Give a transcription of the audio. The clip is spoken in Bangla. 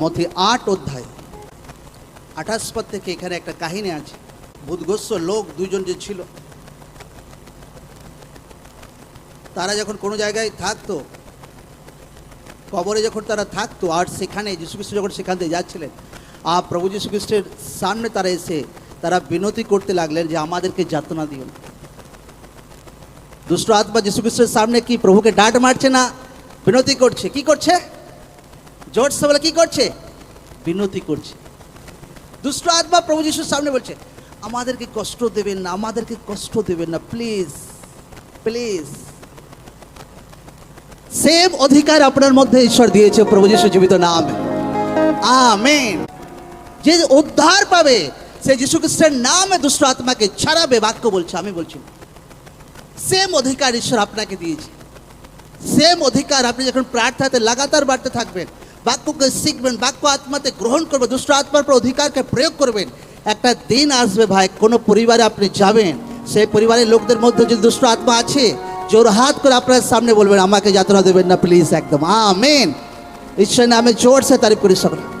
মথি আট অধ্যায়। আঠাশ পদ থেকে এখানে একটা কাহিনী আছে। ভূতগ্রস্ত লোক দুজন যে ছিল, তারা যখন কোনো জায়গায় থাকতো, কবরে যখন তারা থাকতো, আর সেখানে যীশুখ্রিস্ট যখন সেখান থেকে যাচ্ছিলেন, আর প্রভু যীশুখ্রিস্টের সামনে তারা এসে তারা বিনতি করতে লাগলেন যে আমাদেরকে যাতনা দিও দুষ্ট আত্মা যীশুখ্রিস্টের সামনে কি প্রভুকে ডাট মারছে না? বিনতি করছে। কি করছে? জোরসে বলে কি করছে? বিনতি করছে। দুষ্ট আত্মা প্রভু যিশুর সামনে বলছে আমাদেরকে কষ্ট দেবেন না আমাদেরকে কষ্ট দেবেন না প্লিজ প্লিজ সেম অধিকার আপনার মধ্যে ঈশ্বর দিয়েছে প্রভু যিশু জীবিত নামে। আমেন যে উদ্ধার পাবে সে যিশু খ্রিস্টের নামে দুষ্ট আত্মাকে ছাড়াবে বাক্য বলছে আমি বলছি সেম অধিকার ঈশ্বর আপনাকে দিয়েছে। সেম অধিকার আপনি যখন প্রার্থনাতে লাগাতার বাড়তে থাকবেন বাক্যকে শিখবেন, বাক্য আত্মাতে গ্রহণ করবেন, দুষ্ট আত্মার পর অধিকারকে প্রয়োগ করবেন। একটা দিন আসবে ভাই, কোনো পরিবারে আপনি যাবেন, সেই পরিবারের লোকদের মধ্যে যদি দুষ্ট আত্মা আছে, জোর হাত করে আপনার সামনে বলবেন, আমাকে যাতনা দেবেন না প্লিজ একদম, আমেন। ঈশ্বর নামে জোর সে তারিফ করি সকলে।